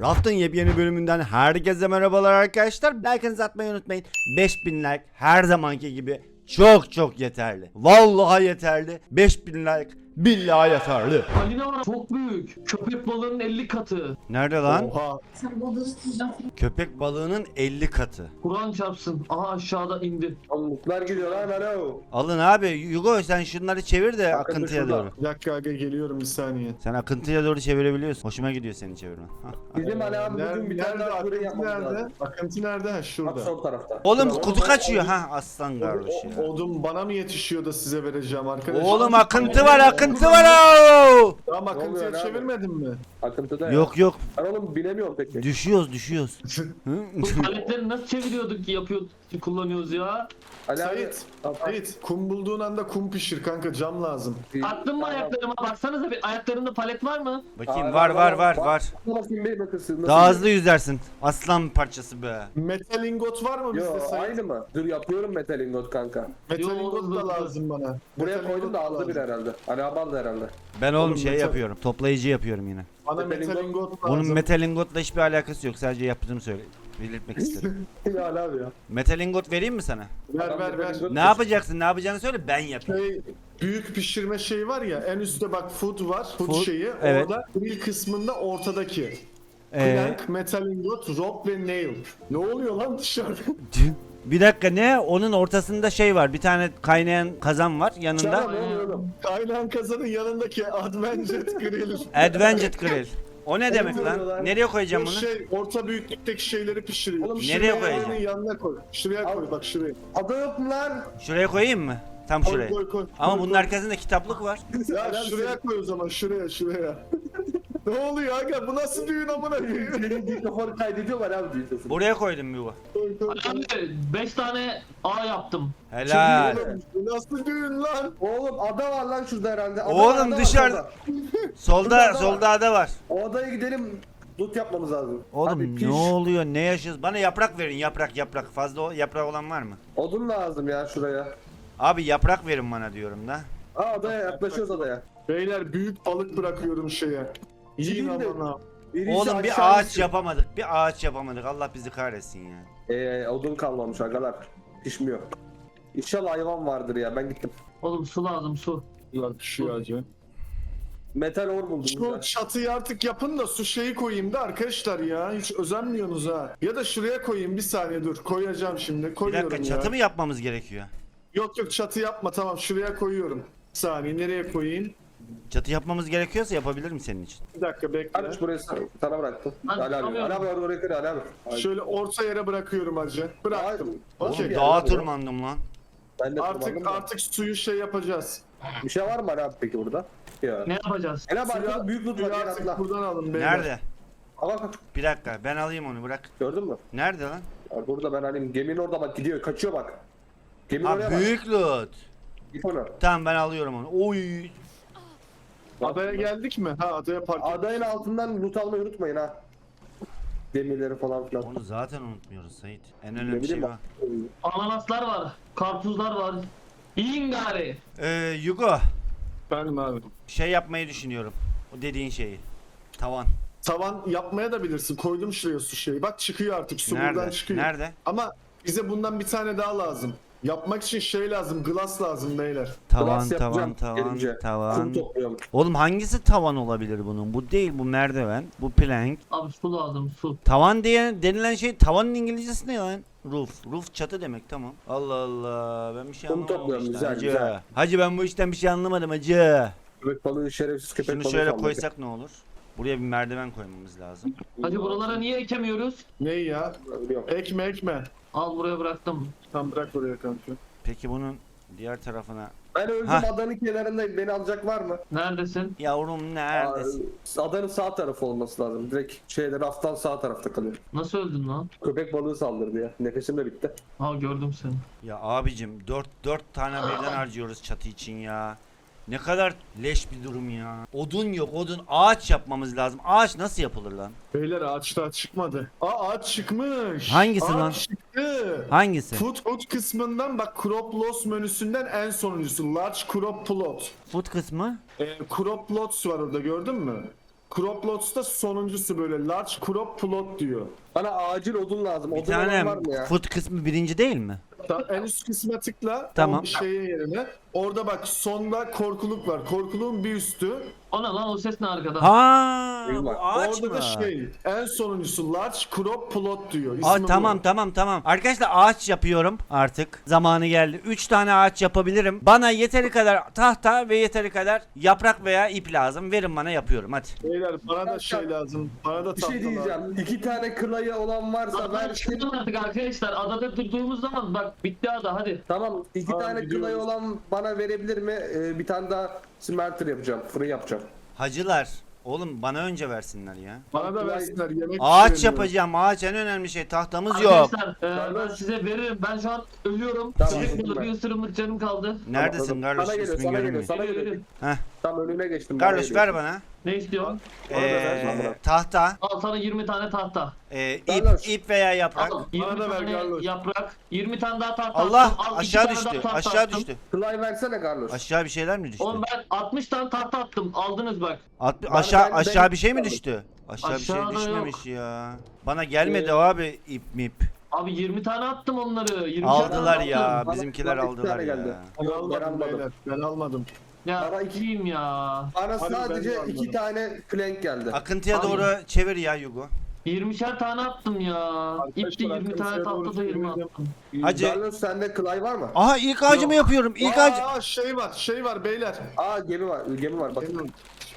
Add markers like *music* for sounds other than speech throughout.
Raft'ın yepyeni bölümünden herkese merhabalar arkadaşlar. Like'ınızı atmayı unutmayın. 5000 like her zamanki gibi çok çok yeterli. Vallahi yeterli. 5000 like billahi yeterli. Balina var çok büyük. Köpek balığının 50 katı. Nerede lan? Oha. Sen burada tutacağım. Köpek balığının 50 katı. Kur'an çarpsın. Aha aşağıda indi. Pamuklar gidiyor lan alo. Alın abi Yugo sen şunları çevir de Akıntı akıntıya şurada. doğru. Bir dakika aga geliyorum bir saniye. Sen akıntıya doğru çevirebiliyorsun. Hoşuma gidiyor seni çevirmen. Hah. Bizim Ali abi bugün bir tane nerede daha akıntı yapmamız nerede? lazım. Akıntı nerede? Ha Bak şurada. sol tarafta. Oğlum Şurada. kutu kaçıyor ha aslan O, kardeş ya. odun bana mı yetişiyor da size vereceğim arkadaşlar? Oğlum akıntı var akıntı var. oo! Tamam akıntıya oluyor abi? çevirmedin mi? Akıntıda ya. Yok yok Ben oğlum binemiyorum peki. düşüyoruz düşüyoruz. *laughs* Hı? Bu paletleri nasıl çeviriyorduk ki yapıyorduk ki kullanıyoruz ya. Ali abi. Sait. Sait. Kum bulduğun anda kum pişir kanka cam lazım. Attın mı ayaklarıma? Baksanıza bir ayaklarında palet var mı? Bakayım var var var var. Bakayım bir bakın siz nasıl. Daha hızlı yüzersin. Aslan parçası be. Metal ingot var mı bizde Yo Sait? aynı mı? Dur yapıyorum metal ingot kanka. Metal Yo, ingot da hızlı. lazım bana. Buraya Metal koydum da aldı bir lazım. herhalde. Ali abi aldı herhalde. Ben oğlum Oğlum şey metal- yapıyorum. Toplayıcı yapıyorum yine. Bana Metal metal ingot- ingot Bunun lazım. metal ingotla hiçbir alakası yok. Sadece yaptığımı söyle. Belirtmek istedim. Ya *laughs* Ali abi ya. metal ingot vereyim mi sana? Ver ver ver. Ne yapacaksın? Ne yapacağını söyle ben yapayım. Şey, büyük pişirme şeyi var ya en üstte bak food var. Food, Food, şeyi. evet. Orada grill kısmında ortadaki. Ee, Plank, metal ingot, rope ve nail. Ne oluyor lan dışarıda? *laughs* bir dakika ne? Onun ortasında şey var. Bir tane kaynayan kazan var yanında. oluyor oğlum? Kazanın yanındaki Adventure Grill. *laughs* Advanced Grill. O ne demek lan? Nereye koyacağım bunu? şey orta büyüklükteki şeyleri pişiriyor. Oğlum, nereye koyacağım? yanına koy. Şuraya koy bak şuraya. Adı yok mu lan? Şuraya koyayım mı? Tam Koy şuraya. koy koy. Ama Koy, bunun koy. arkasında kitaplık var. *laughs* Ya şuraya koy o zaman şuraya şuraya. Ne oluyor aga bu nasıl düğün amına koyayım? Senin mikrofonu kaydediyorlar abi diyorsun. Buraya koydum bir bu. Abi 5 tane A yaptım. Helal. Oğlum, Bu nasıl düğün lan? Oğlum ada var lan şurada herhalde. Ada Oğlum, var, ada var dışarıda- şurada. Solda Burada da solda ada var. O adaya gidelim. Loot yapmamız lazım. Oğlum Hadi piş. ne oluyor? Ne yaşıyoruz? Bana yaprak verin yaprak yaprak. Fazla o yaprak olan var mı? Odun lazım ya şuraya. Abi yaprak verin bana diyorum da. Aa adaya yaklaşıyoruz adaya. Beyler büyük balık bırakıyorum şeye. Gidin de-. Birisi Oğlum bir aşağı ağaç düşsün. yapamadık. Bir ağaç yapamadık. Allah bizi kahretsin ya. Ee, odun kalmamış agalar. Pişmiyor. İnşallah hayvan vardır ya ben gittim. Oğlum su lazım su. Lan şu acı. Metal or buldum. Şu çatıyı artık yapın da su şeyi koyayım da arkadaşlar ya. Hiç özenmiyorsunuz ha. Ya da şuraya koyayım bir saniye dur. Koyacağım şimdi. Bir Koyuyorum dakika ya. çatı mı yapmamız gerekiyor? Yok yok çatı yapma tamam şuraya koyuyorum. Bir saniye nereye koyayım? Çatı yapmamız gerekiyorsa yapabilirim senin için. Bir dakika bekle. Kardeş burayı sana- sana bıraktım. Ben Ali abi. Ali abi oraya kır Ali abi. Şöyle orta yere bırakıyorum hacı. Bıraktım. Oğlum, Okey. Dağa tırmandım lan. Ben de Artık tırmandım da. artık suyu şey yapacağız. Bir şey var mı Ali abi peki burada? Ya. Ne yapacağız? Ali abi Suyu, arkada büyük loot var. suyu gel artık atla. buradan alın beyler. Nerede? Al bak bak. Bir dakika ben alayım onu bırak. Gördün mü? Nerede lan? Ya burada ben alayım. Geminin orada bak gidiyor. Kaçıyor bak. Geminin oraya Ha bak. büyük loot. Git ona. Tamam ben alıyorum onu. Oy. Adaya geldik mi? Ha adaya park. Adayın altından loot almayı unutmayın ha. Demirleri falan filan. Onu zaten unutmuyoruz Sait. En Ne önemli şey bileyim o. Ananaslar var. Karpuzlar var. Yiyin gari. Ee, Yugo Benim abi. şey yapmayı düşünüyorum. O dediğin şeyi. Tavan. Tavan yapmaya da bilirsin. Koydum şuraya su şeyi. Bak çıkıyor artık su buradan Nerede? çıkıyor. Nerede? Ama bize bundan bir tane daha lazım. Yapmak için şey lazım. Glass lazım beyler. Tavan Glass tavan yapacağım tavan gelince. Kum tavan. Oğlum hangisi tavan olabilir bunun? Bu değil bu merdiven. Bu plank. Abi su lazım su. Tavan diye denilen şey tavanın İngilizcesi ne lan? Roof. Roof çatı demek tamam. Allah Allah ben bir şey Kum anlamadım topluyorum, güzel, hacı. güzel. Hacı ben bu işten bir şey anlamadım hacı. Köpek balığı şerefsiz köpek Şunu balığı şöyle koysak ne olur? Buraya bir merdiven koymamız lazım. Hacı buralara niye ekemiyoruz? Ne ya? Yok. Ekme ekme. Al buraya bıraktım. Tam bırak oraya kanka. Peki bunun diğer tarafına Ben öldüm Hah. adanın kenarındayım. Beni alacak var mı? Neredesin? yavrum neredesin? Aa, Adanın sağ tarafı olması lazım. Direkt şeyde raftan sağ tarafta kalıyor. Nasıl öldün lan? Köpek balığı saldırdı ya. Nefesim de bitti. Ha gördüm seni. Ya abicim 4 4 tane birden harcıyoruz çatı için ya. Ne kadar leş bir durum ya. Odun yok odun. Ağaç yapmamız lazım. Ağaç nasıl yapılır lan? Beyler ağaç daha çıkmadı. Aa ağaç çıkmış. Hangisi ağaç lan? çıktı. Hangisi? Food, food kısmından bak crop loss menüsünden en sonuncusu. Large crop plot. Foot kısmı? Ee, crop plots var orada gördün mü? Crop lots da sonuncusu böyle. Large crop plot diyor. Bana acil odun lazım. Bir odun olan tane var mı ya? foot kısmı birinci değil mi? Ta- *laughs* en üst kısma tıkla. Tamam. O şeye yerine. Orada bak sonda korkuluk var. Korkuluğun bir üstü. O ne lan o ses ne arkada? Ha, bu ağaç Orada mı? da şey. En sonuncusu large crop plot diyor. Aa, İsmi bu. tamam tamam tamam. Arkadaşlar ağaç yapıyorum artık. Zamanı geldi. 3 tane ağaç yapabilirim. Bana yeteri kadar tahta ve yeteri kadar yaprak veya ip lazım. Verin bana yapıyorum hadi. Beyler bana da şey lazım. Bana da Bir tahta şey lazım. diyeceğim. İki tane kılayı olan varsa Adadan çıktım artık arkadaşlar. Adada durduğumuz zaman bak bitti ada hadi. Tamam iki Tamam, tane gidiyoruz. kılayı olan bana verebilir mi? Ee, bir tane daha smelter yapacağım. Fırın yapacağım. Hacılar. Oğlum bana önce versinler ya. Bana da versinler yemek Ağaç yapacağım. Ağaç en önemli şey. Tahtamız yok. Arkadaşlar e, ben size veririm. Ben şu an ölüyorum. Tamam, ben- bir ısırımlık canım kaldı. Neredesin Tamam, Carlos? Sana geliyor, İsmin sana geliyor, görünmüyor. sana geliyor. Heh. Tam önüne geçtim. bana Carlos geliyor. ver bana. Ne istiyorsun? Ee, tahta, Al sana 20 tane tahta. e, ip, Carlos. ip veya yaprak. Al 20 Bana da ver tane Carlos. yaprak. 20 tane daha tahta Allah attım. Al, iki aşağı tane düştü. tahta Aşağı attım. düştü. Kılay versene Carlos. Aşağı bir şeyler mi düştü? Oğlum ben 60 tane tahta attım. Aldınız bak. At- aşağı ben- aşağı ben- bir şey mi düştü? Aşağı bir şey Aşağıda düşmemiş ya. Bana gelmedi Ee, abi ip mip. Abi 20 tane attım onları. 20 Aldılar tane ya. attım. Bana- Bizimkiler bana iki aldılar tane ya. geldi. Ben Ben almadım almadım. beyler. Ben almadım. Ya Bana iki- ikiyim ya. Bana Hadi ben de sadece iki tane flank geldi. Akıntıya Abi. doğru çevir ya Yugo. 20'şer tane attım ya. İpti 20 tane tahta da 20 attım. Hacı. Carlos sende Kılay var mı? Aha ilk ağacımı yapıyorum. İlk ağacı. Aa şey var, şey var beyler. Aa gemi var, gemi var bak. Aynen,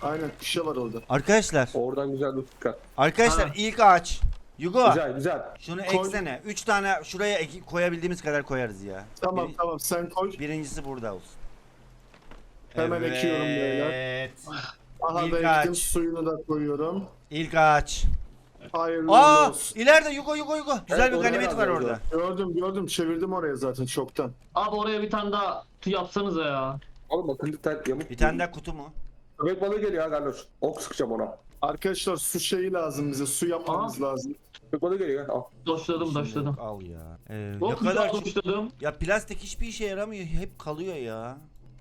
Aynen bir şey var orada. Arkadaşlar. Oradan güzel loot çıkar. Arkadaşlar Ha. ilk ağaç. Yugo. Güzel güzel. Şunu Koy. eksene. 3 tane şuraya ek- koyabildiğimiz kadar koyarız ya. Tamam Biri- tamam sen koy. Birincisi burada olsun. Hemen ekiyorum beyler. Evet. Aha İlk da ektim ağaç. suyunu da koyuyorum. İlk ağaç. Hayırlı Aa, olsun. ileride Yugo Yugo Yugo. Güzel Evet, bir ganimet var yazıyor orada. Gördüm gördüm çevirdim oraya zaten çoktan. Abi oraya bir tane daha tu yapsanıza ya. Oğlum akıllı type yamuk. Bir tane daha kutu mu? Köpek balığı geliyor ha Carlos. Ok sıkacağım ona. Arkadaşlar su şeyi lazım bize su yapmamız lazım. Köpek balığı geliyor. Al. Doşladım doşladım. Al ya. Ee, ne Çok kadar güzel doşladım. Ya plastik hiçbir işe yaramıyor. Hep kalıyor ya.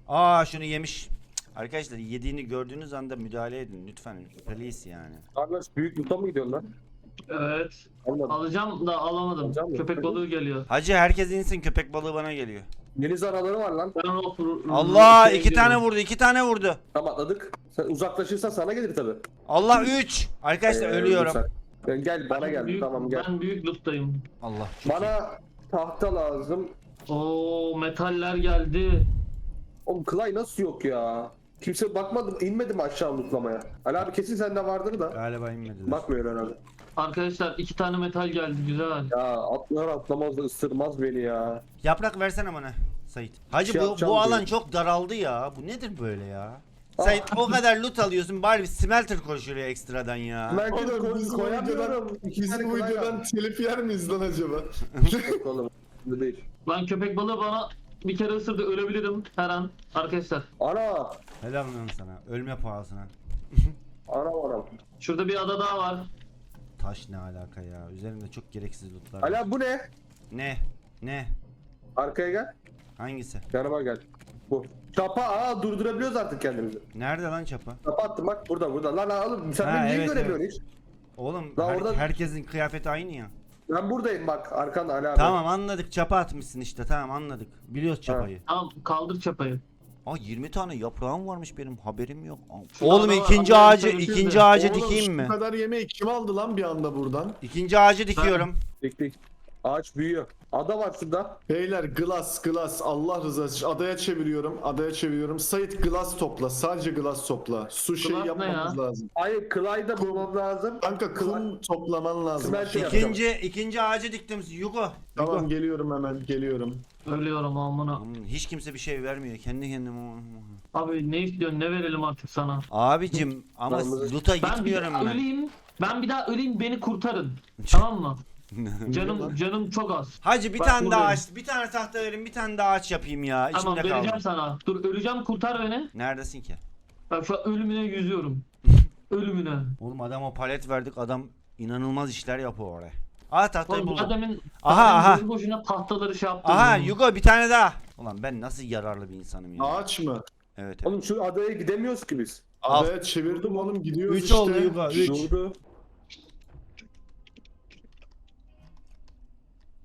Aa şunu yemiş. Arkadaşlar yediğini gördüğünüz anda müdahale edin lütfen. Please yani. Carlos büyük loot'a mı gidiyorsun lan? Evet. Anladım. Alacağım da alamadım. Alacağım mı? Köpek balığı geliyor. Hacı herkes insin köpek balığı bana geliyor. Deniz anaları var lan. Ben o Allah şey iki tane diyorum. vurdu iki tane vurdu. Tam atladık. Sen uzaklaşırsan sana gelir tabi. Allah 3. Arkadaşlar ölüyorum. Gel bana Ben gel. büyük- Tamam gel. Ben büyük loot'tayım. Allah. Bana tahta lazım. Oo metaller geldi. Oğlum Clay nasıl yok ya? Kimse bakmadı, inmedi mi aşağı lootlamaya? Ali abi kesin sende vardır da. Galiba inmediler. Bakmıyor herhalde. Arkadaşlar iki tane metal geldi güzel. Ya atlar atlamaz da ısırmaz beni ya. Yaprak versene bana Sait. Hacı Şey bu, yapacağım bu alan diyor. çok daraldı ya. Bu nedir böyle ya? Ah. Sait o kadar loot alıyorsun bari bir smelter koy şuraya ekstradan ya. Ben Oğlum koy, biz bu koyamıyorum. videodan, İki biz tane bu Clay videodan var. telif yer miyiz lan acaba? Yok oğlum. Bu değil. Lan köpek balığı bana bir kere ısırdı ölebilirim her an. Arkadaşlar Ana! Helal lan sana. Ölme pahasına. *laughs* Ana ana. şurada bir ada daha var. Taş ne alaka ya? Üzerinde çok gereksiz lootlar var. abi bu ne? Ne? Ne? Arkaya gel. Hangisi? Yanıma gel. Bu. Çapa aa durdurabiliyoruz artık kendimizi. Nerede lan çapa? Çapa attım bak burada burada. Lan oğlum sen Ha, beni niye evet, göremiyorsun hiç? Oğlum Lan her- orada- herkesin kıyafeti aynı ya. Ben buradayım bak arkanda Ali abi. Tamam anladık çapa atmışsın işte tamam anladık. Biliyoruz çapayı. Tamam kaldır çapayı. Aa 20 tane yaprağım varmış benim haberim yok. Aa, Oğlum ikinci haberin ağacı tanesi ikinci ağacı Oğlum, dikeyim şu mi? kadar yemeği kim aldı lan bir anda buradan? İkinci ağacı dikiyorum. Dik dik. Ağaç büyüyor. Ada var şurada. Beyler glass glass Allah rızası için adaya çeviriyorum adaya çeviriyorum Sait glass topla sadece glass topla su şey Glass ne yapmamız ya? lazım Hayır Clyde'da bulmam lazım. Kanka kum toplaman lazım Smelter aşağı. yapacağım. İkinci ikinci ağacı diktim Yugo. Tamam Yugo. geliyorum hemen geliyorum Ölüyorum amına. Hmm, Hiç kimse bir şey vermiyor. Kendi kendime. Abi ne istiyorsun ne verelim artık sana. Abicim ama Paramızı- loot'a Ben bir gitmiyorum daha ben. öleyim. Ben bir daha öleyim beni kurtarın. tamam mı? *laughs* Canım canım çok az. Hacı bir Bak tane daha buradayım. ağaç, bir tane tahta verin, bir tane daha ağaç yapayım ya. Tamam İçimde vereceğim kaldı. sana. Dur öleceğim kurtar beni. Neredesin ki? Bak şu an ölümüne yüzüyorum. *laughs* ölümüne. Oğlum adama palet verdik, adam inanılmaz işler yapıyor oraya. Aa tahtayı Oğlum buldum. adamın Aha, adamın aha. boşu boşuna tahtaları şey yaptı. Aha Yugo bir tane daha. Ulan ben nasıl yararlı bir insanım ya. Ağaç mı? Evet evet. Oğlum şu adaya gidemiyoruz ki biz. Al. Abi çevirdim oğlum gidiyoruz 3 işte. oldu Yugo 3. Durdu.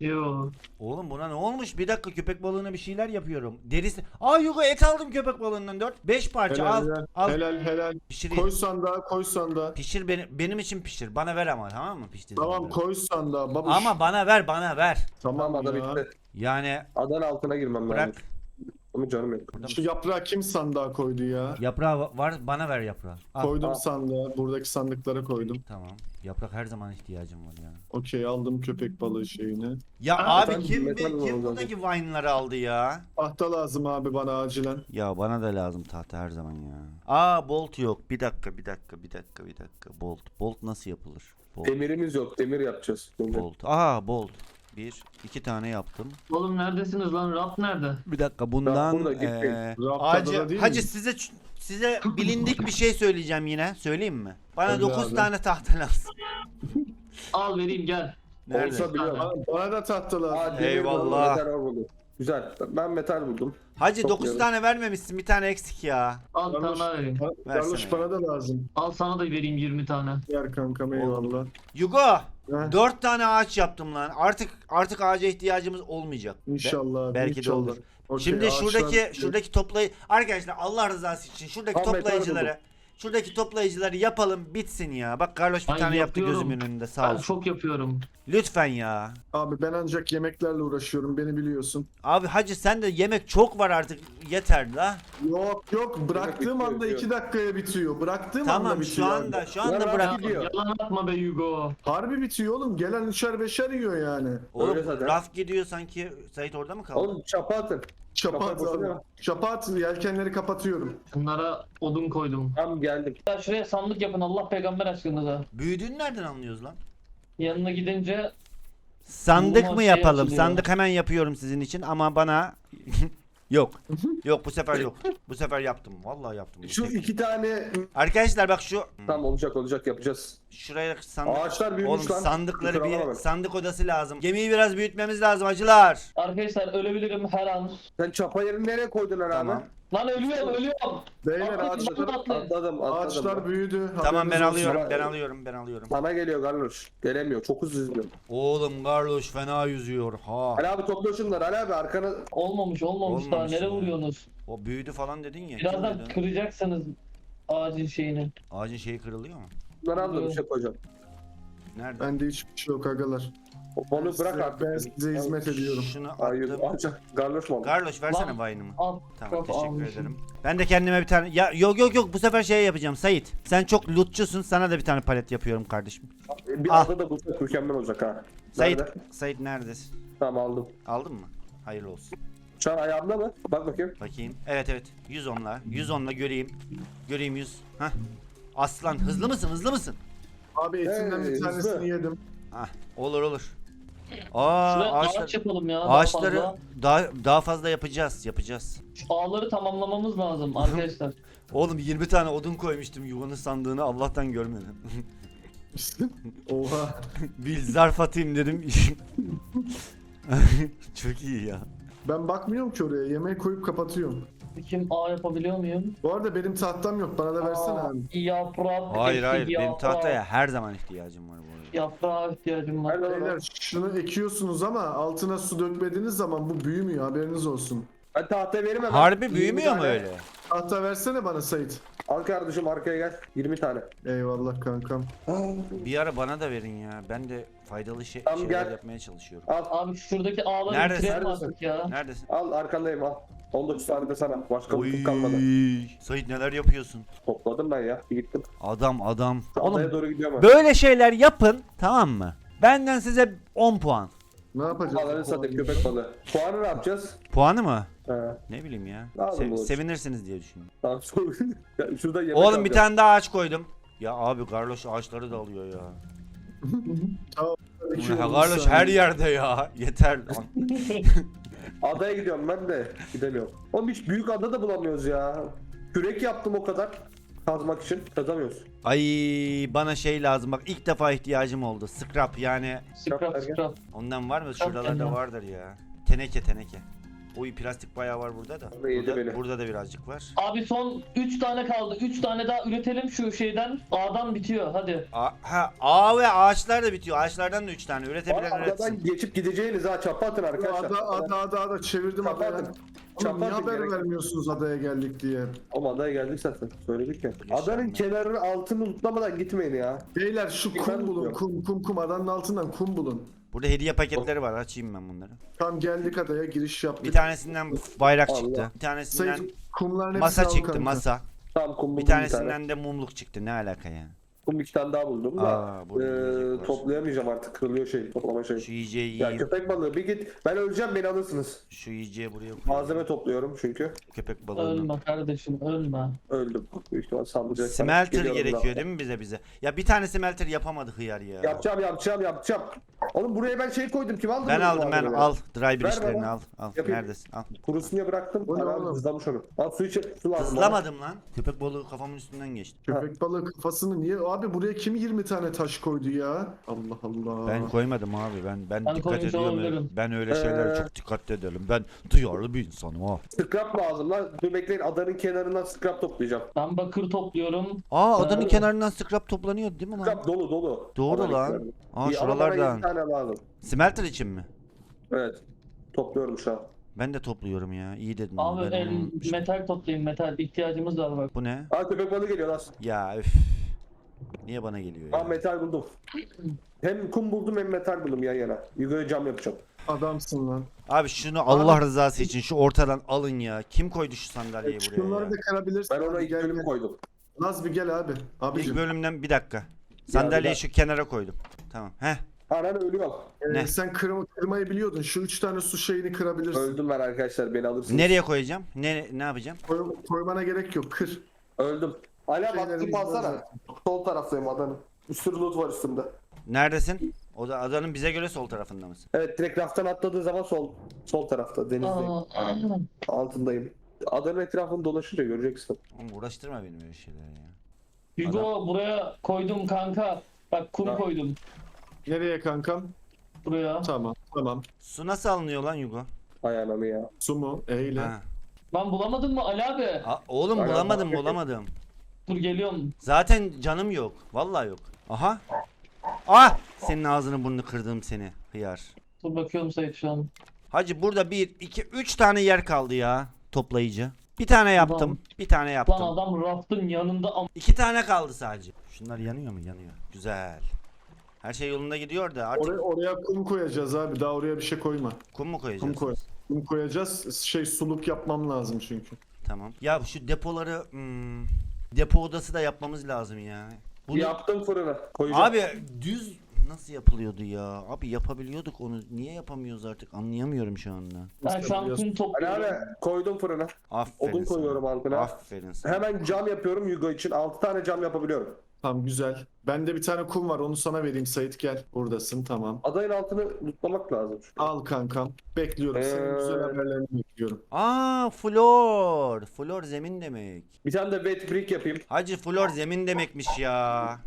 Yo. Oğlum buna ne olmuş? Bir dakika köpek balığına bir şeyler yapıyorum. Derisi. Aa Yugo et aldım köpek balığından 4. 5 parça Helal, al. helal, Al. helal helal. Pişireyim. Koy sandığa koy sandığa. Pişir benim, benim için pişir. Bana ver ama tamam mı piştir. Tamam koy sandığa babuş. Ama bana ver bana ver. tamam Tamam ada ya. bitti. Yani Adanın altına girmem bırak. Ama canım yok. Şu yaprağı kim sandığa koydu ya? Yaprağı va- var bana ver yaprağı. Al. Koydum al. sandığa. Buradaki sandıklara koydum. Tamam. Yaprak her zaman ihtiyacım var ya. Okey aldım köpek balığı şeyini. Ya Aa, abi metal- kim metal kim var buradaki Vine'ları aldı ya? Tahta lazım abi bana acilen. Ya bana da lazım tahta her zaman ya. Aa bolt yok. Bir dakika bir dakika bir dakika bir dakika. Bolt. Bolt nasıl yapılır? Bolt. Demirimiz yok. Demir yapacağız. Demir. Bolt. Aha bolt. Bir, iki tane yaptım. Oğlum neredesiniz lan? Rap nerede? Bir dakika bundan eee, Hacı, değil Hacı mi? size size bilindik bir şey söyleyeceğim yine. Söyleyeyim mi? Bana Söyle 9 abi. tane tahta lazım. *laughs* Al vereyim gel. Nerede? Olsa biliyorum. Bana, bana da tahta lazım. Aa, demir Eyvallah. buldum, Metal buldum. Güzel. Ben metal buldum. Hacı 9 Topluyorum. tane vermemişsin. Bir tane eksik ya. Al vereyim. Carlos Versene. bana da lazım. Al sana da vereyim 20 tane. Ver kankam eyvallah. Yugo, 4 tane ağaç yaptım lan. Artık artık ağaca ihtiyacımız olmayacak. Be- İnşallah abi, belki de inşallah. olur. Okey, Şimdi ağaçlar- şuradaki şuradaki toplayı arkadaşlar Allah rızası için şuradaki Tam metal toplayıcıları şuradaki toplayıcıları yapalım bitsin ya. Bak Carlos bir Ay, tane yaptı yapıyorum. gözümün önünde sağ Ben olsun. çok yapıyorum. Lütfen ya. Abi ben ancak yemeklerle uğraşıyorum beni biliyorsun. Abi hacı sen de yemek çok var artık yeter la. Yok yok bıraktığım bitiyor, anda bitiyor. 2 dakikaya bitiyor. Bıraktığım anda Tamam bitiyor. şu abi. anda şu anda Rabbi bırak. gidiyor. Yalan atma be Hugo. Harbi bitiyor oğlum. Gelen üçer beşer yiyor yani. Oğlum Öyle zaten. raf gidiyor sanki Sait orada mı kaldı? Oğlum çapa atın. Çapa at Kapat abi. boşuna. Çapa at yelkenleri kapatıyorum. Şunlara odun koydum. Tam geldim. Ya şuraya sandık yapın Allah peygamber aşkınıza. Büyüdüğünü nereden anlıyoruz lan? Yanına gidince Sandık Bulma mı şey yapalım? açılıyor. Sandık hemen yapıyorum sizin için ama bana *laughs* yok. Yok bu sefer yok. Bu sefer yaptım. Vallahi yaptım. Şu Tek- iki tane Arkadaşlar bak şu tam olacak olacak yapacağız. Şuraya sandık. Ağaçlar büyümüş Oğlum lan. sandıkları Kusura bir sandık odası lazım. Gemiyi biraz büyütmemiz lazım acılar. arkadaşlar ölebilirim her an. Sen çapa yerini nereye koydun herhalde? Tamam. Lan ölüyorum ölüyorum. Beyler ağaçlar. Atladım atladım. ağaçlar büyüdü. Tamam ben haberiniz olsun. alıyorum. Ben alıyorum. Ben alıyorum. Sana geliyor Carlos. Gelemiyor. Çok hızlı izliyor. Oğlum Carlos fena yüzüyor. Ha. Ali abi topla şunları. Ali abi arkana Olmamış olmamış, daha Olmamış nereye ya. vuruyorsunuz? O büyüdü falan dedin ya. kim Birazdan dedi? kıracaksınız ağacın şeyini. Ağacın şeyi kırılıyor mu? Bunları al da bir şey koyacağım. Nerede? Bende hiçbir şey yok agalar. Onu bırak Size- artık. Ben size hizmet ediyorum. Şunu Hayır. attım. Ancak Carlos mu? Carlos versene Lan. Vine'ımı. Al. Tamam Çok teşekkür almışım. ederim. Ben de kendime bir tane ya yok yok yok bu sefer şey yapacağım Sait. Sen çok lootçusun sana da bir tane palet yapıyorum kardeşim. Bir Al. ada da bulsak mükemmel olacak ha. Sait Nerede? Sait neredesin? Tamam aldım. Aldın mı? Hayırlı olsun. Şu an ayağımda mı? Bak bakayım. Bakayım. Evet evet. 110'la. 110'la göreyim. Göreyim 100. Hah. Aslan hızlı mısın? Hızlı mısın? Abi etinden Hey, bir tanesini hızlı. yedim. Hah. Olur olur. Aa Şuraya ağaçlar, ağaç yapalım ya. daha ağaçları fazla. daha daha fazla yapacağız. Yapacağız. Şu ağları tamamlamamız lazım *laughs* arkadaşlar. Oğlum 20 tane odun koymuştum yuvanın sandığını Allah'tan görmedim. *laughs* Oha. *laughs* bir zarf atayım dedim. Çok iyi ya. Ben bakmıyorum ki oraya. Yemeği koyup kapatıyorum. Kim ağ yapabiliyor muyum? Bu arada benim tahtam yok. Bana da versene Aa, abi. Yaprak. Hayır hayır benim tahtaya her zaman ihtiyacım var bu arada. Yaprağa ihtiyacım var. Beyler şunu ekiyorsunuz ama altına su dökmediğiniz zaman bu büyümüyor haberiniz olsun. Ben tahta vereyim hemen. Harbi 20 büyümüyor mu öyle? Tahta versene bana Sait. Al kardeşim arkaya gel. 20 tane. Eyvallah kankam. Bir ara bana da verin ya. Ben de faydalı şey, Tamam, şeyler gel. yapmaya çalışıyorum. Al. Abi şuradaki ağları Neredesin? bitirelim artık ya. Neredesin? Al arkandayım al. 19 tane de sana. Başka Oy. bir kalmadı. Sait neler yapıyorsun? Topladım ben ya. Gittim. Adam adam. Adaya Oğlum doğru gidiyorum ben. böyle şeyler yapın tamam mı? Benden size 10 puan. Ne yapacağız? Balığı satayım köpek balığı. Puanı ne yapacağız? Puanı mı? He. Ne bileyim ya. Ne yapalım Sev- sevinirsiniz diye. Tamam. *laughs* Ya şurada yemek Oğlum bir alacağım. tane daha ağaç koydum. Ya abi Carlos ağaçları da alıyor ya. Ya yolumuz Carlos saniye. her yerde ya. Yeter lan. *laughs* Adaya gidiyorum ben de. Gidemiyorum. Oğlum hiç büyük ada da bulamıyoruz ya. Kürek yaptım o kadar. Kazmak için. Kazamıyoruz. Ay bana şey lazım bak ilk defa ihtiyacım oldu. Scrap yani Scrap Scrap ondan var mı? Şuralarda vardır ya. Teneke teneke. Oy plastik bayağı var burada da. Burada, burada da birazcık var. Abi son 3 tane kaldı. 3 tane daha üretelim şu şeyden. A'dan bitiyor hadi. A, ha, ağ ve ağaçlar da bitiyor. Ağaçlardan da 3 tane. Üretebilen Adadan üretsin. geçip gideceğiniz ha çapa atın arkadaşlar. Ada ada ada ada çevirdim Çapa adaya. Çapa niye haber gerek. vermiyorsunuz adaya geldik diye? Ama adaya geldik zaten. Söyledik ya. Adanın kenarını altını tutlamadan gitmeyin ya. Beyler şu kum bulun kum kum kum adanın altından kum bulun. Burada hediye paketleri var. Açayım ben bunları. Tam geldik adaya giriş yaptık. Bir tanesinden bayrak Allah. çıktı. Bir tanesinden Sayın kumların masa çıktı kanka. masa. Tamam kum Bir bir tane. tanesinden de mumluk çıktı. Ne alaka ya? Kum iki tane daha buldum da. Aa, var. toplayamayacağım artık kırılıyor şey toplama şey. Şu yiyeceği Ya yiyeyim. köpek balığı bir git. Ben öleceğim beni alırsınız. Şu yiyeceği buraya koyayım. Malzeme topluyorum çünkü. Köpek balığını. Ölme kardeşim ölme. Öldüm. Büyük ihtimal saldıracak. Smelter Geliyorum gerekiyor daha. değil mi bize bize? Ya bir tane smelter yapamadı hıyar ya. Yapacağım yapacağım yapacağım. Oğlum buraya ben şey koydum kim aldı? Ben bunu aldım ben malzemeleri? al. Dry bir Ver işlerini bana. al. Al. Yapayım. Neredesin? Al. Kurusun bıraktım. Bu ne Ana oğlum? hızlamış onu. Al su içi. Su lazım. bana. Hızlamadım lan. Köpek balığı kafamın üstünden geçti. Köpek balığı kafasını niye? Abi buraya kim 20 tane taş koydu ya? Allah Allah. Ben koymadım abi. Ben ben, Ben dikkat koymuş ediyorum. olabilirim. Ben öyle şeylere Ee, çok dikkat ederim. Ben duyarlı bir insanım ha. Scrap lazım lan. Dur bekleyin adanın kenarından scrap toplayacağım. Ben bakır topluyorum. Aa adanın Ee, kenarından scrap toplanıyor değil mi lan? Scrap dolu dolu. Doğru Adanın lan. kenarında. Aa İyi, ama bana şuralardan. yedi tane lazım. Smelter için mi? Evet. Topluyorum şu an. Ben de topluyorum ya. İyi dedin. Abi ben el, onu unutmuşum. metal toplayayım metal. İhtiyacımız var bak. Bu ne? Aa köpek balığı geliyor lan. Ya üf. Niye bana geliyor Aa ya? metal buldum. Hem kum buldum hem metal buldum yan yana. Yukarı cam yapacağım. Adamsın lan. Abi şunu Allah rızası için şu ortadan alın ya. Kim koydu şu sandalyeyi buraya Şunları ya? da kırabilirsin. Ben ona ilk bölüm koydum. Naz bir gel abi. İlk Abicim. bölümden bir dakika. Sandalyeyi şu kenara koydum. Tamam. Heh. Anan ölüyor. Ee, Ne? sen kırma, kırmayı biliyordun. Şu üç tane su şeyini kırabilirsin. Öldüm ben arkadaşlar beni alırsınız. Nereye koyacağım? Ne ne yapacağım? Koy- koymana gerek yok. Kır. Öldüm. Ala alsana. zaten. Sol taraftayım adanın. Bir sürü loot var üstümde. Neredesin? O da adanın bize göre sol tarafında mısın? Evet direkt raftan atladığı zaman sol sol tarafta denizdeyim. Aa, Altındayım. Adanın etrafını dolaşınca göreceksin. Oğlum uğraştırma beni böyle şeyler ya. Hugo buraya koydum kanka. Bak kum Ha. koydum Nereye kankam? buraya. Tamam. Tamam. Su nasıl alınıyor lan Yugo? Ay ananı ya. Su mu? Eyle. Ha. Ben bulamadın mı Ali abi? Aa, oğlum bulamadım bak- bulamadım. Dur geliyorum. Zaten canım yok. Vallahi yok. Aha. Ah! Senin ağzını burnunu kırdım seni. Hıyar. Dur bakıyorum Sait şu an. Hacı burada bir, iki, üç tane yer kaldı ya. Toplayıcı. Bir tane yaptım. Ulan. Bir tane Lan yaptım. adam raftın yanında am- İki tane kaldı sadece. Şunlar yanıyor mu? Yanıyor. Güzel. Her şey yolunda gidiyor da artık Oraya, oraya kum koyacağız abi. Daha oraya bir şey koyma. kum mu Kum koyacağız? koy. Kum koyacağız. Şey suluk yapmam lazım çünkü. Tamam. Ya şu depoları hmm, depo odası da yapmamız lazım ya. Bunu Yaptım fırını. Koyacağım. abi düz nasıl yapılıyordu ya? Abi yapabiliyorduk onu. Niye yapamıyoruz artık? Anlayamıyorum şu anda. Ben şu an kum topluyorum. abi koydum fırına. Aferin Odun sana. koyuyorum altına. Aferin sana. Hemen cam yapıyorum Yugo için. 6 tane cam yapabiliyorum. Tamam güzel. Bende bir tane kum var. Onu sana vereyim Sait gel. Buradasın tamam. Adayın altını tutlamak lazım. Al kankam. Bekliyorum. Senin Ee, güzel haberlerini bekliyorum. Aa flor. Flor zemin demek. Bir tane de wet brick yapayım. Hacı flor zemin demekmiş ya.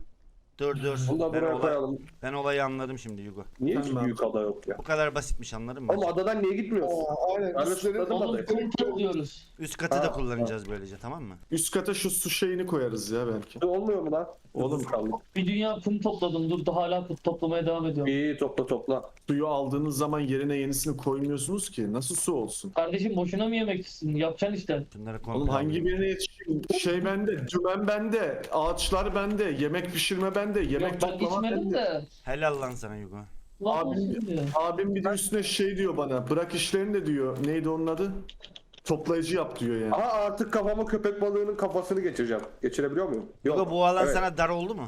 Dur dur. Onu da Ben, buraya olay- koyalım. ben olayı anladım şimdi Yugo. Niye hiç Tamam. büyük ada yok ya? Bu kadar basitmiş anladın mı? Oğlum adadan niye gitmiyorsun? aynen. Ben de Üstleri- tutladım Oğlum adayı. kum topluyoruz. Üst katı Ha, da kullanacağız böylece tamam mı? Üst kata şu su şeyini koyarız ya belki. Olmuyor mu lan? Oğlum. Oğlum kaldı. Bir dünya kum topladım. Dur da hala kum toplamaya devam ediyorum. İyi topla topla. Suyu aldığınız zaman yerine yenisini koymuyorsunuz ki. Nasıl su olsun? Kardeşim boşuna mı yemek istiyorsun? Yapacaksın işte. Komple Oğlum hangi birine yetişeyim? Şey bende, dümen bende, ağaçlar bende, yemek pişirme bende, yemek Yok ben toplama içmedim bende. de. Helal lan sana Yugo. Lan Abi- olsun diye. Abim bir de üstüne şey diyor bana, bırak işlerini de diyor. Neydi onun adı? Toplayıcı yap diyor yani. Aha artık kafama köpek balığının kafasını geçireceğim. Geçirebiliyor muyum? Yugo bu alan Evet. sana dar oldu mu?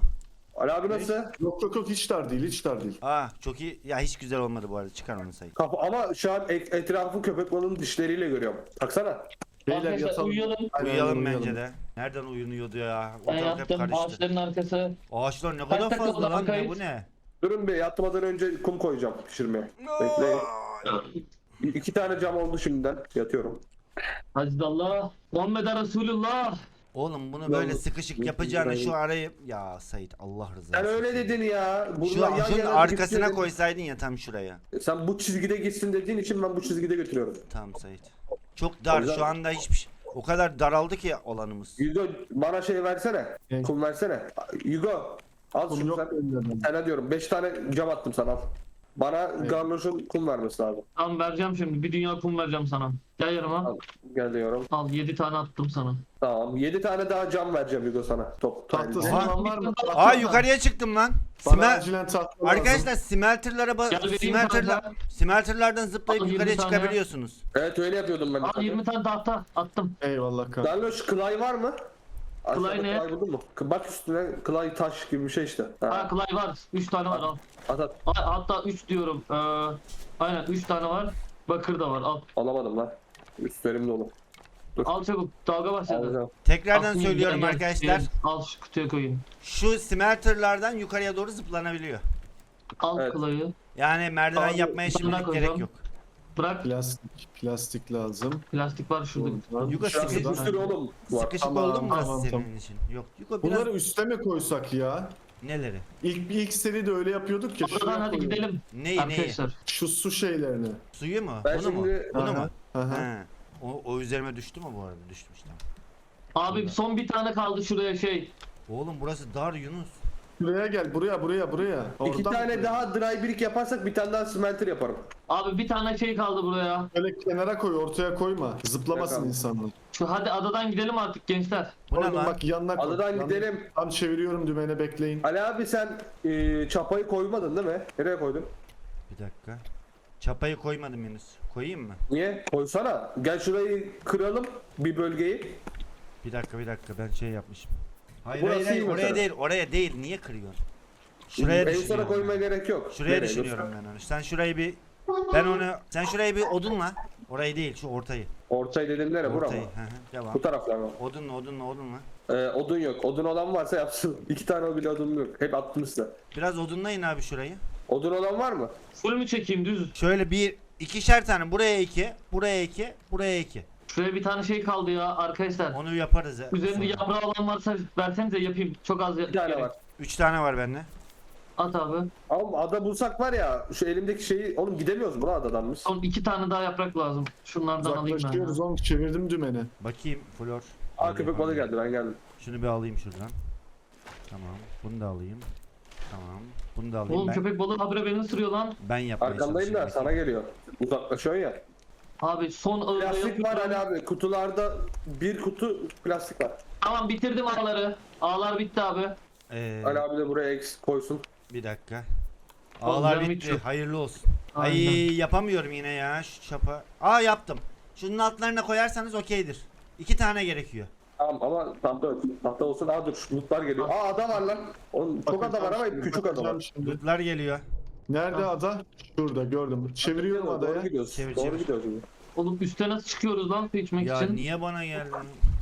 Ali abi nasıl? Yok yok yok hiç dar değil, hiç dar değil. Aa çok iyi. Ya hiç güzel olmadı bu arada. Çıkar onu sayı. Kafa ama şu an et- etrafı köpek balığının dişleriyle görüyorum. Baksana. Beyler Arkadaşlar yatalım. uyuyalım. Aynen, Uyuyalım uyuyalım. bence de. Nereden uyunuyordu ya? Ben Ortalık hep karıştı. Ağaçların arkası. Ağaçlar ne kadar dakika fazla oldu lan ne kayıt? bu ne? Durun bir yatmadan önce kum koyacağım pişirmeye. Bekleyin. İki tane cam oldu şimdiden. Yatıyorum. Hacdallah. Muhammed Resulullah. Oğlum bunu böyle sıkışık yapacağını şu arayı... Ya Sait Allah rızası Sen öyle için. dedin ya. Şu, Bunlar yan yana arkasına gitsin koysaydın ya tam şuraya. Sen bu çizgide gitsin dediğin için ben bu çizgide götürüyorum. Tamam Sait. Çok dar O yüzden- şu anda hiçbir şey. O kadar daraldı ki alanımız. Yugo bana şey versene. Ne? Kum versene. Yugo. Al Kum şunu yok sen. Sana diyorum 5 tane cam attım sana al. Bana Evet. Garloş'un kum vermesi lazım. Tamam vereceğim şimdi. Bir dünya kum vereceğim sana. Gel yanıma. Al. Gel diyorum. Al 7 tane attım sana. Tamam. 7 tane daha cam vereceğim Yugo sana. Top. Tahtası Aha. var mı? Aa yukarıya çıktım lan. Bana Simel... acilen tahta lazım. Arkadaşlar smelterlara Gel bas vereyim smelterlardan zıplayıp Al, yukarıya tane. çıkabiliyorsunuz. Evet öyle yapıyordum ben. Al 20 tane tahta attım. Eyvallah kanka. Garloş Clay var mı? Aşağıda Clay ne? Clay buldun mu? Bak üstüne Clay taş gibi bir şey işte. Ha Ha. Clay var. 3 tane var al. At at. Ha- Hatta 3 diyorum. Ee, aynen 3 tane var. Bakır da var al. Alamadım lan. Üstlerim dolu. Al çabuk. Dalga başladı. Alacağım. Tekrardan Aklım söylüyorum gel, gel. arkadaşlar. Al şu kutuya koyayım. Şu smelterlardan yukarıya doğru zıplanabiliyor. Al Evet. Clay'ı. Yani merdiven Abi, yapmaya şimdilik koyacağım. gerek yok. Bırak. Plastik, plastik lazım. Plastik var şurada. Yugo Şu an sıkı- bir sürü oğlum var. Sıkışık Tamam, oldu mu burası tamam, senin tamam. için? Yok. Yugo biraz Bunları üste mi koysak ya? neleri? İlk ilk seride öyle yapıyorduk ya. Şuraya hadi koyuyorduk. gidelim. Neyi neyi? Arkadaşlar. Şu su şeylerini. Suyu mu? Ben Bunu mu? şimdi- Bunu Aha, mu? aha. He. O, o üzerime düştü mü bu arada? Düşmüş tamam. Abi son bir tane kaldı şuraya şey. Oğlum burası dar Yunus. Buraya gel, buraya, buraya, buraya. İki Oradan tane daha dry brick yaparsak bir tane daha smelter yaparım. Abi bir tane şey kaldı buraya. Böyle kenara koy, ortaya koyma. Zıplamasın Yok abi. insanlar. Şu hadi adadan gidelim artık gençler. Bu ne Oğlum lan? bak yanına koy. Adadan Yan- gidelim. Tam çeviriyorum dümene bekleyin. Ali abi sen e, çapayı koymadın değil mi? Nereye koydun? Bir dakika. Çapayı koymadım Yunus. Koyayım mı? Niye? Koysana. Gel şurayı kıralım bir bölgeyi. Bir dakika bir dakika ben şey yapmışım. Hayır Burası hayır, hayır oraya mesela. değil oraya değil niye kırıyorsun? Şuraya en sona düşünüyorum. koymaya gerek yok. Şuraya Nereye? düşünüyorum ben onu. Sen şurayı bir ben onu sen şurayı bir odunla. Orayı değil şu ortayı. Ortayı dedim nere? Bura Ortayı. mı? Hı hı, Devam. Bu taraflar mı? Odunla odunla odunla. Ee, odun yok. Odun olan varsa yapsın. *laughs* İki tane bile odun yok. Hep size. Biraz odunlayın abi şurayı. Odun olan var mı? Full mü çekeyim düz? Şöyle bir ikişer tane buraya iki, buraya iki, buraya iki. Şuraya bir tane şey kaldı ya arkadaşlar. Onu yaparız. ya Üzerinde sonra. yaprağı olan varsa versenize yapayım. Çok az Bir tane gerek. var. Üç tane var bende. At abi. Ama ada bulsak var ya şu elimdeki şeyi oğlum gidemiyoruz lan adadan biz? Son iki tane daha yaprak lazım. Şunlardan alayım ben. Uzaklaşıyoruz ya. oğlum, çevirdim dümeni. Bakayım flor. Aa köpek balığı geldi ben geldim. Şunu bir alayım şuradan. Tamam. Bunu da alayım. Tamam. Bunu da alayım. Oğlum ben, köpek balığı habire beni ısırıyor lan. ben yapmaya Arkandayım da sana geliyor. Uzaklaşıyorsun ya. Abi son ağırlığı Plastik var. Ali abi. Kutularda bir kutu plastik var. Tamam bitirdim ağları. Ağlar bitti abi. Ee, Ali abi de buraya eksik koysun. bir dakika. Ağlar canım bitti. hiç yok. Hayırlı olsun. Aynen. Ay yapamıyorum yine ya şu çapa. Aa yaptım. Şunun altlarına koyarsanız okeydir. İki tane gerekiyor. Tamam ama tahta yok. Tahta olsun. Aa dur lootlar geliyor. Aa ada var lan. Oğlum çok ada var ama hep küçük ada Bakacağım var. şimdi. Lootlar geliyor. Nerede ada? Şurada gördüm. Çeviriyorum Doğru adaya. gidiyoruz. Çevir, Doğru çevir. gidiyoruz. şimdi. Oğlum üste nasıl çıkıyoruz lan su içmek Ya için? niye bana geldin?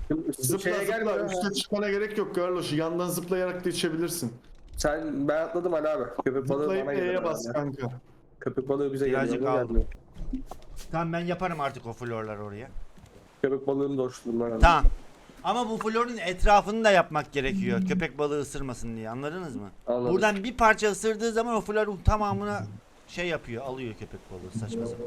Şimdi Zıpla şeye zıpla. gelmiyor. Üste çıkmana gerek yok Garloş. Yandan zıplayarak da içebilirsin. Sen ben atladım Ali abi. Köpek balığı Zıplayıp bana geliyor. Bas herhalde. kanka. Köpek balığı bize Birazcık geliyor. bu aldım. gelmiyor. Tamam ben yaparım artık o florlar oraya. Köpek balığını da hoşladım ben. Tamam. Ama bu florun etrafını da yapmak gerekiyor. Köpek balığı ısırmasın diye. Anladınız mı? Anladım. Buradan bir parça ısırdığı zaman o florun tamamına şey yapıyor. Alıyor köpek balığı saçma sapan.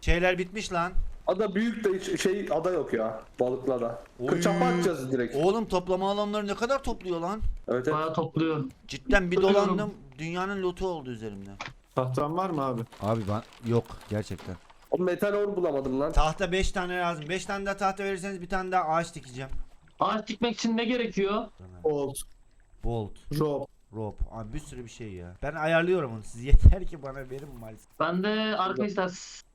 Şeyler bitmiş lan. Ada büyük de hiç şey ada yok ya. Balıkla da. Oy. Çapa atacağız direkt. Oğlum toplama alanları ne kadar topluyor lan? Evet evet. Bayağı topluyor. Cidden bir dolandım. Dünyanın loot'u oldu üzerimde. Tahtan var mı abi? Abi ben yok gerçekten. O metal or bulamadım lan. Tahta 5 tane lazım. 5 tane daha tahta verirseniz bir tane daha ağaç dikeceğim. Ağaç dikmek için ne gerekiyor? Bolt, Bolt, rope. rope. Abi bir sürü bir şey ya. Ben ayarlıyorum onu. Siz yeter ki bana verin maalesef. Bende arkadaşlar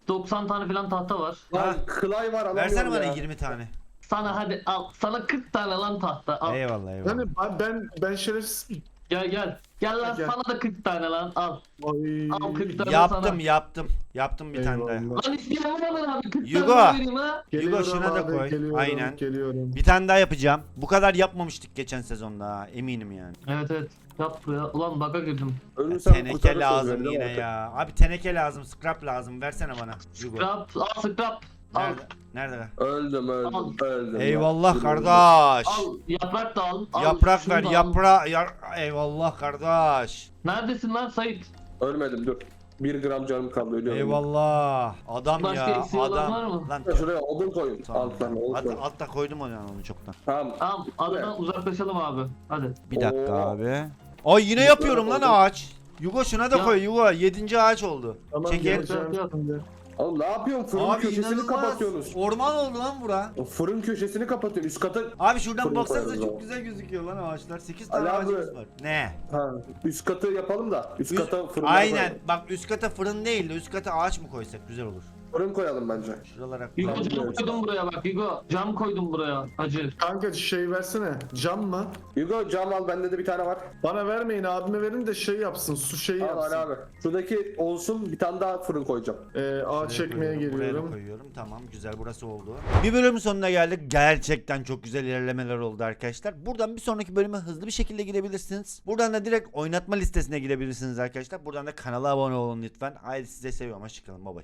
90 tane falan tahta var. Ha. Lan var alamıyorum Versene bana ya. 20 tane. Sana hadi al. Sana 40 tane lan tahta. Al. Eyvallah eyvallah. Yani ben ben, ben şerefsiz... Gel gel. Gel lan Gel. sana da 40 tane lan. Al. Ay. Al 40 tane Yaptım sana. yaptım. Yaptım bir tane daha. Eyvallah. Lan isteyen var mı abi? 40 Yugo. tane vereyim ha. Geliyorum şuna da abi, koy. Geliyorum, Aynen. Geliyorum. Bir tane daha yapacağım. Bu kadar yapmamıştık geçen sezonda ha, eminim yani. Evet evet. Yap buraya. Ulan baka girdim. Ölürsem teneke kurtarırsın lazım beni, değil mi yine ya. Abi teneke lazım, scrap lazım. Versene bana. Hugo. Scrap. Al scrap. Al. Nerede? Nerede? Öldüm öldüm Al. öldüm. Eyvallah kardeş. Al yaprak da al. al Yaprak şunu ver da al. yapra ya eyvallah kardeş. Neredesin lan Sait? Ölmedim dur. 1 gram canım kaldı ölüyorum. Eyvallah. Adam Başka ya eksiği olan adam. var mı? Lan Ya Şuraya odun koyun. tamam. Altlarına odun Alt- koyun. altta koydum onu onu çoktan. Tamam. Tamam adadan uzaklaşalım abi. Hadi. Bir dakika Oo. abi. Ay yine yapıyorum lan oldu. ağaç. Yugo şuna da Ya. koy Yugo. Yedinci ağaç oldu. Tamam Çekil. geleceğim Yap, yap. şimdi. Oğlum ne yapıyorsun? Fırın Abi köşesini inanılmaz. kapatıyorsunuz. Orman oldu lan bura. O Fırın köşesini kapatıyorsun. Üst kata Abi şuradan Fırın baksanıza koyarız çok abi. güzel gözüküyor lan ağaçlar. 8 tane Ali abi. ağacımız var. Ne? ha, üst katı yapalım da üst Üst- kata fırın Aynen. Bak üst kata fırın değil de üst kata ağaç mı koysak güzel olur. Fırın koyalım bence. Şuralara Hugo cam evet. koydum buraya bak Hugo. Cam koydum buraya. Hacı. Kanka şey versene. Cam mı? Hugo cam al bende de bir tane var. Bana vermeyin abime verin de şey yapsın. Su şeyi Al Ali yapsın. abi. Şuradaki olsun bir tane daha fırın koyacağım. Ee, Buraya çekmeye koyuyorum, buraya da geliyorum. koyuyorum. Tamam güzel burası oldu. Bir bölümün sonuna geldik. Gerçekten çok güzel ilerlemeler oldu arkadaşlar. Buradan bir sonraki bölüme hızlı bir şekilde gidebilirsiniz. Buradan da direkt oynatma listesine gidebilirsiniz arkadaşlar. Buradan da kanala abone olun lütfen. Haydi size seviyorum. Hoşçakalın. Bye bye.